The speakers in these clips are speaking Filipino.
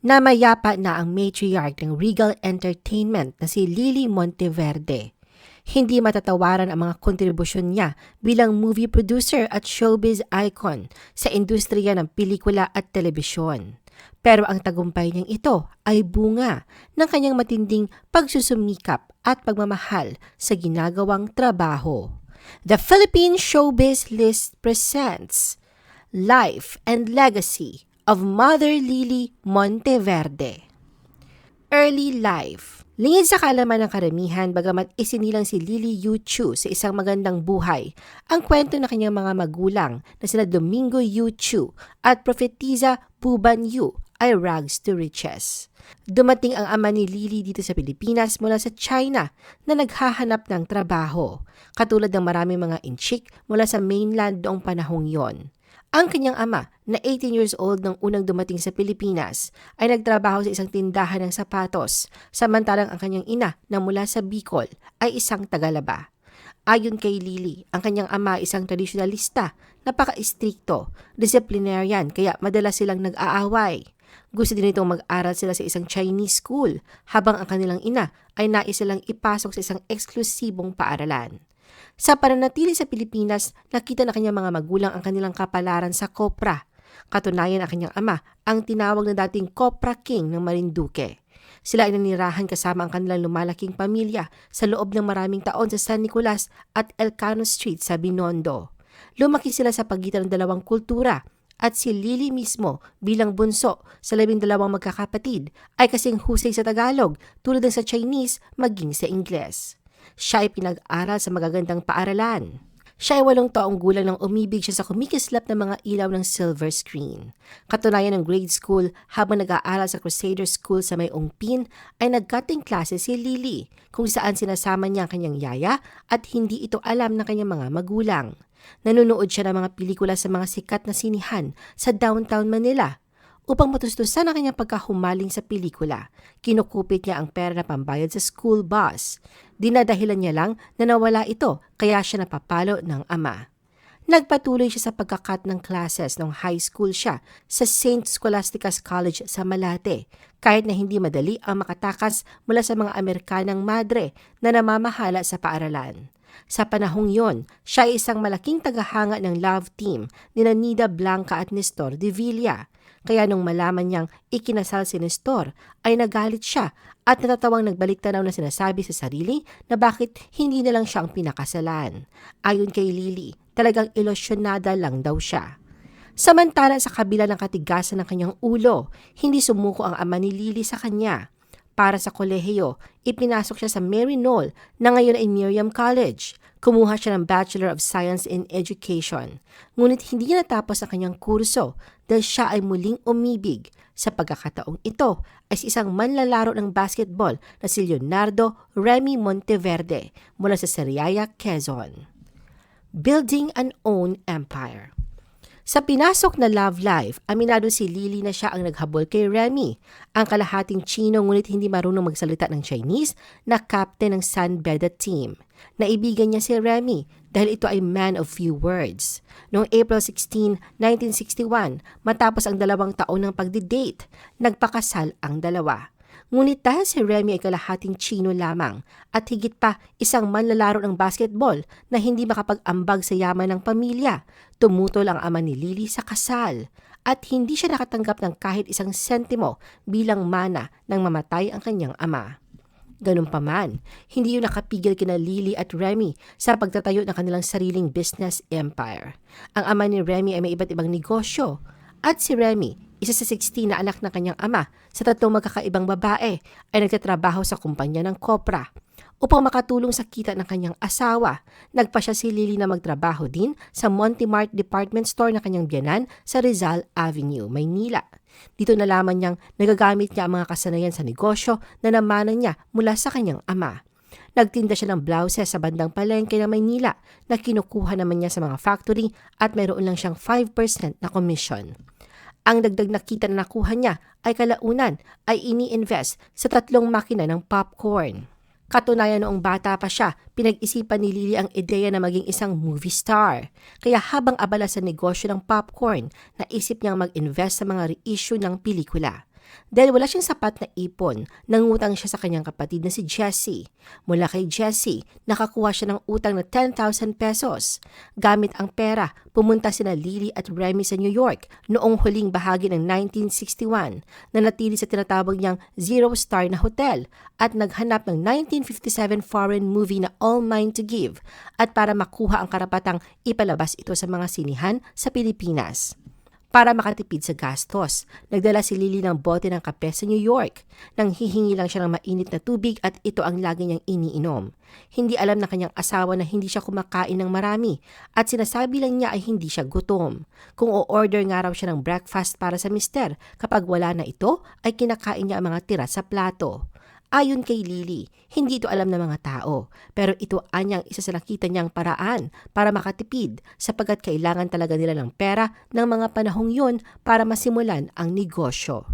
Namayapa na ang matriarch ng Regal Entertainment na si Lily Monteverde. Hindi matatawaran ang mga kontribusyon niya bilang movie producer at showbiz icon sa industriya ng pelikula at telebisyon. Pero ang tagumpay niyang ito ay bunga ng kanyang matinding pagsusumikap at pagmamahal sa ginagawang trabaho. The Philippine Showbiz List presents Life and Legacy of Mother Lily Monteverde. Early Life Lingid sa kalaman ng karamihan, bagamat isinilang si Lily Yu Chu sa isang magandang buhay, ang kwento ng kanyang mga magulang na sina Domingo Yu Chu at Profetiza Puban Yu ay rags to riches. Dumating ang ama ni Lily dito sa Pilipinas mula sa China na naghahanap ng trabaho, katulad ng maraming mga inchik mula sa mainland noong panahong yon. Ang kanyang ama, na 18 years old nang unang dumating sa Pilipinas, ay nagtrabaho sa isang tindahan ng sapatos, samantalang ang kanyang ina na mula sa Bicol ay isang tagalaba. Ayon kay Lily, ang kanyang ama ay isang tradisyonalista, napaka-istrikto, disciplinarian kaya madalas silang nag-aaway. Gusto din itong mag-aral sila sa isang Chinese school habang ang kanilang ina ay nais silang ipasok sa isang eksklusibong paaralan. Sa pananatili sa Pilipinas, nakita na kanyang mga magulang ang kanilang kapalaran sa Kopra. Katunayan ang kanyang ama, ang tinawag na dating Kopra King ng Marinduque. Sila ay nanirahan kasama ang kanilang lumalaking pamilya sa loob ng maraming taon sa San Nicolas at Elcano Street sa Binondo. Lumaki sila sa pagitan ng dalawang kultura at si Lily mismo bilang bunso sa labing dalawang magkakapatid ay kasing husay sa Tagalog tulad ng sa Chinese maging sa Ingles. Siya ay pinag-aral sa magagandang paaralan. Siya ay walong taong gulang nang umibig siya sa kumikislap ng mga ilaw ng silver screen. Katunayan ng grade school, habang nag-aaral sa Crusader School sa may Ungpin, ay nag-cutting klase si Lily, kung saan sinasama niya ang kanyang yaya at hindi ito alam ng kanyang mga magulang. Nanonood siya ng mga pelikula sa mga sikat na sinihan sa downtown Manila upang matustusan ang kanyang pagkahumaling sa pelikula. Kinukupit niya ang pera na pambayad sa school bus. Dinadahilan niya lang na nawala ito kaya siya napapalo ng ama. Nagpatuloy siya sa pagkakat ng classes nung high school siya sa St. Scholastica's College sa Malate, kahit na hindi madali ang makatakas mula sa mga Amerikanang madre na namamahala sa paaralan. Sa panahong yon, siya ay isang malaking tagahanga ng love team ni Nida Blanca at Nestor de Villa. Kaya nung malaman niyang ikinasal si Nestor, ay nagalit siya at natatawang nagbalik tanaw na sinasabi sa sarili na bakit hindi na lang siyang pinakasalan. Ayon kay Lily, talagang ilosyonada lang daw siya. Samantala sa kabila ng katigasan ng kanyang ulo, hindi sumuko ang ama ni Lily sa kanya. Para sa kolehiyo, ipinasok siya sa Mary Knoll na ngayon ay Miriam College. Kumuha siya ng Bachelor of Science in Education. Ngunit hindi niya natapos ang kanyang kurso dahil siya ay muling umibig. Sa pagkakataong ito ay isang manlalaro ng basketball na si Leonardo Remy Monteverde mula sa Sariaya, Quezon. Building an Own Empire sa pinasok na love life, aminado si Lily na siya ang naghabol kay Remy, ang kalahating Chino ngunit hindi marunong magsalita ng Chinese na captain ng San Beda team. Naibigan niya si Remy dahil ito ay man of few words. Noong April 16, 1961, matapos ang dalawang taon ng pagdi-date, nagpakasal ang dalawa. Ngunit dahil si Remy ay kalahating Chino lamang at higit pa isang manlalaro ng basketball na hindi makapag-ambag sa yaman ng pamilya, tumutol ang ama ni Lily sa kasal at hindi siya nakatanggap ng kahit isang sentimo bilang mana nang mamatay ang kanyang ama. Ganun pa man, hindi yun nakapigil kina Lily at Remy sa pagtatayo ng kanilang sariling business empire. Ang ama ni Remy ay may iba't ibang negosyo at si Remy isa sa 16 na anak ng kanyang ama sa tatlong magkakaibang babae ay nagtatrabaho sa kumpanya ng Kopra. Upang makatulong sa kita ng kanyang asawa, nagpa siya si Lily na magtrabaho din sa Monty Mart Department Store na kanyang biyanan sa Rizal Avenue, Maynila. Dito nalaman niyang nagagamit niya ang mga kasanayan sa negosyo na namanan niya mula sa kanyang ama. Nagtinda siya ng blouses sa bandang palengke ng Maynila na kinukuha naman niya sa mga factory at mayroon lang siyang 5% na commission. Ang dagdag na kita na nakuha niya ay kalaunan ay ini-invest sa tatlong makina ng popcorn. Katunayan noong bata pa siya, pinag-isipan ni Lily ang ideya na maging isang movie star. Kaya habang abala sa negosyo ng popcorn, naisip niyang mag-invest sa mga reissue ng pelikula. Dahil wala siyang sapat na ipon, nangutang siya sa kanyang kapatid na si Jessie. Mula kay Jessie, nakakuha siya ng utang na 10,000 pesos. Gamit ang pera, pumunta sina Lily at Remy sa New York noong huling bahagi ng 1961 na natili sa tinatawag niyang Zero Star na hotel at naghanap ng 1957 foreign movie na All Mine to Give at para makuha ang karapatang ipalabas ito sa mga sinihan sa Pilipinas. Para makatipid sa gastos, nagdala si Lily ng bote ng kape sa New York. Nang hihingi lang siya ng mainit na tubig at ito ang lagi niyang iniinom. Hindi alam ng kanyang asawa na hindi siya kumakain ng marami at sinasabi lang niya ay hindi siya gutom. Kung o-order nga raw siya ng breakfast para sa mister, kapag wala na ito ay kinakain niya ang mga tira sa plato. Ayon kay Lily, hindi ito alam ng mga tao, pero ito anyang isa sa nakita niyang paraan para makatipid sapagkat kailangan talaga nila ng pera ng mga panahong yun para masimulan ang negosyo.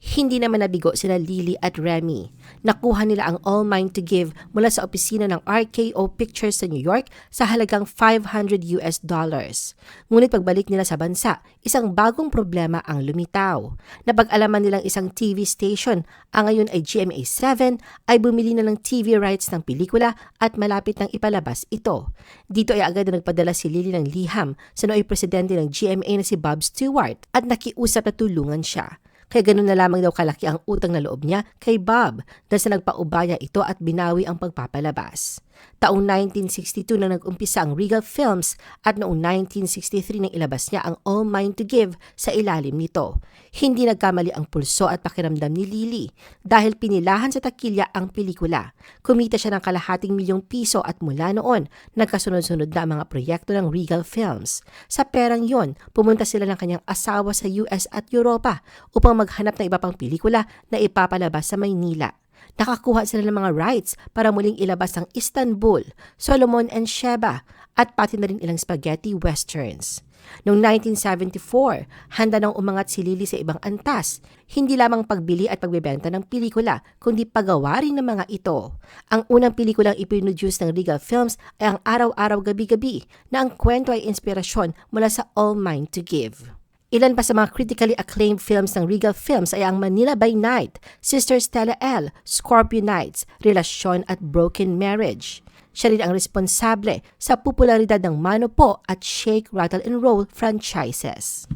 Hindi naman nabigo sila Lily at Remy. Nakuha nila ang All Mine to Give mula sa opisina ng RKO Pictures sa New York sa halagang 500 US dollars. Ngunit pagbalik nila sa bansa, isang bagong problema ang lumitaw. Napag-alaman nilang isang TV station, ang ngayon ay GMA7, ay bumili na ng TV rights ng pelikula at malapit nang ipalabas ito. Dito ay agad na nagpadala si Lily ng liham sa nooy presidente ng GMA na si Bob Stewart at nakiusap na tulungan siya. Kaya ganun na lamang daw kalaki ang utang na loob niya kay Bob dahil sa nagpaubaya ito at binawi ang pagpapalabas. Taong 1962 na nag-umpisa ang Regal Films at noong 1963 nang ilabas niya ang All Mine to Give sa ilalim nito. Hindi nagkamali ang pulso at pakiramdam ni Lily dahil pinilahan sa takilya ang pelikula. Kumita siya ng kalahating milyong piso at mula noon, nagkasunod-sunod na ang mga proyekto ng Regal Films. Sa perang yon, pumunta sila ng kanyang asawa sa US at Europa upang maghanap ng iba pang pelikula na ipapalabas sa Maynila. Nakakuha sila ng mga rights para muling ilabas ang Istanbul, Solomon and Sheba at pati na rin ilang spaghetti westerns. Noong 1974, handa nang umangat si Lily sa ibang antas, hindi lamang pagbili at pagbebenta ng pelikula, kundi paggawa rin ng mga ito. Ang unang pelikulang ipinuduce ng Regal Films ay ang Araw-Araw Gabi-Gabi na ang kwento ay inspirasyon mula sa All Mine to Give. Ilan pa sa mga critically acclaimed films ng Regal Films ay ang Manila by Night, Sister Stella L, Scorpio Nights, Relasyon at Broken Marriage. Siya rin ang responsable sa popularidad ng Mano Po at Shake, Rattle and Roll franchises.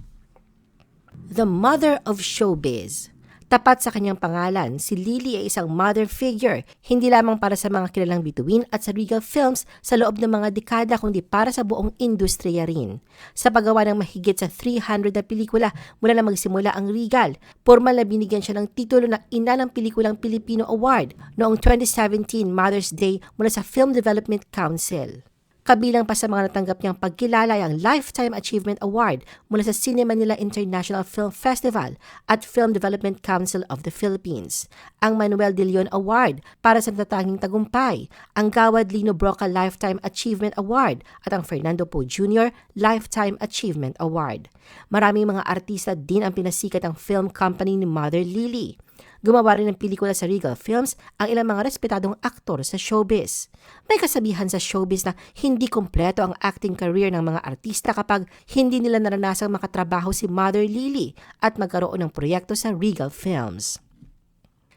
The Mother of Showbiz Tapat sa kanyang pangalan, si Lily ay isang mother figure, hindi lamang para sa mga kilalang bituin at sa Regal Films sa loob ng mga dekada kundi para sa buong industriya rin. Sa paggawa ng mahigit sa 300 na pelikula mula na magsimula ang Regal, formal na binigyan siya ng titulo na Ina ng Pelikulang Pilipino Award noong 2017 Mother's Day mula sa Film Development Council. Kabilang pa sa mga natanggap niyang pagkilala ay ang Lifetime Achievement Award mula sa Cine Manila International Film Festival at Film Development Council of the Philippines, ang Manuel de Leon Award para sa natatanging tagumpay, ang Gawad Lino Broca Lifetime Achievement Award at ang Fernando Poe Jr. Lifetime Achievement Award. Maraming mga artista din ang pinasikat ang film company ni Mother Lily. Gumawa rin ng pelikula sa Regal Films ang ilang mga respetadong aktor sa showbiz. May kasabihan sa showbiz na hindi kompleto ang acting career ng mga artista kapag hindi nila naranasang makatrabaho si Mother Lily at magkaroon ng proyekto sa Regal Films.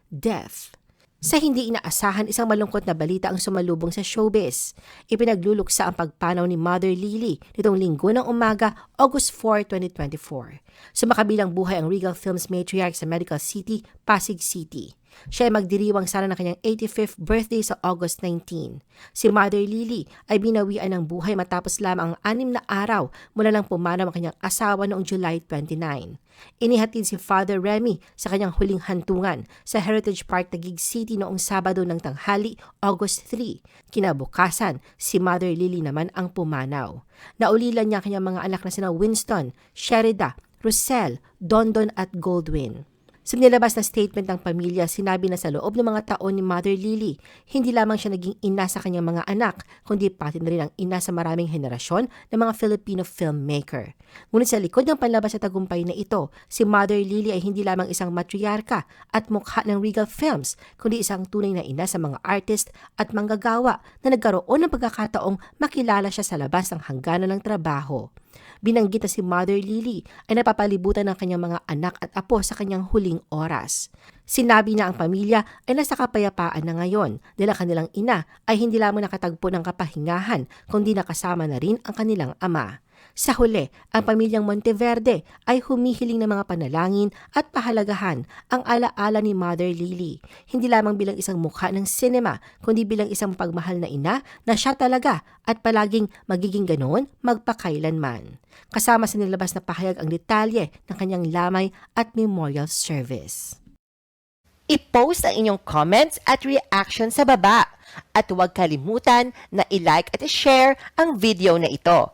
Death sa hindi inaasahan, isang malungkot na balita ang sumalubong sa showbiz. Ipinagluluksa ang pagpanaw ni Mother Lily nitong linggo ng umaga, August 4, 2024. Sa makabilang buhay ang Regal Films matriarch sa Medical City, Pasig City. Siya ay magdiriwang sana ng kanyang 85th birthday sa August 19. Si Mother Lily ay binawian ng buhay matapos lamang ang anim na araw mula lang pumanaw ang kanyang asawa noong July 29. Inihatid si Father Remy sa kanyang huling hantungan sa Heritage Park Taguig City noong Sabado ng tanghali, August 3. Kinabukasan, si Mother Lily naman ang pumanaw. Naulilan niya kanyang mga anak na sina Winston, Sherida, Roselle, Dondon at Goldwyn. Sa nilabas na statement ng pamilya, sinabi na sa loob ng mga taon ni Mother Lily, hindi lamang siya naging ina sa kanyang mga anak, kundi pati na rin ang ina sa maraming henerasyon ng mga Filipino filmmaker. Ngunit sa likod ng panlabas sa tagumpay na ito, si Mother Lily ay hindi lamang isang matriarka at mukha ng Regal Films, kundi isang tunay na ina sa mga artist at manggagawa na nagkaroon ng pagkakataong makilala siya sa labas ng hangganan ng trabaho. Binanggit na si Mother Lily ay napapalibutan ng kanyang mga anak at apo sa kanyang huling madaling oras. Sinabi na ang pamilya ay nasa kapayapaan na ngayon dahil ang kanilang ina ay hindi lamang nakatagpo ng kapahingahan kundi nakasama na rin ang kanilang ama. Sa huli, ang pamilyang Monteverde ay humihiling ng mga panalangin at pahalagahan ang alaala ni Mother Lily. Hindi lamang bilang isang mukha ng sinema, kundi bilang isang pagmahal na ina na siya talaga at palaging magiging ganoon magpakailanman. Kasama sa nilabas na pahayag ang detalye ng kanyang lamay at memorial service. I-post ang inyong comments at reaction sa baba. At huwag kalimutan na i-like at i-share ang video na ito.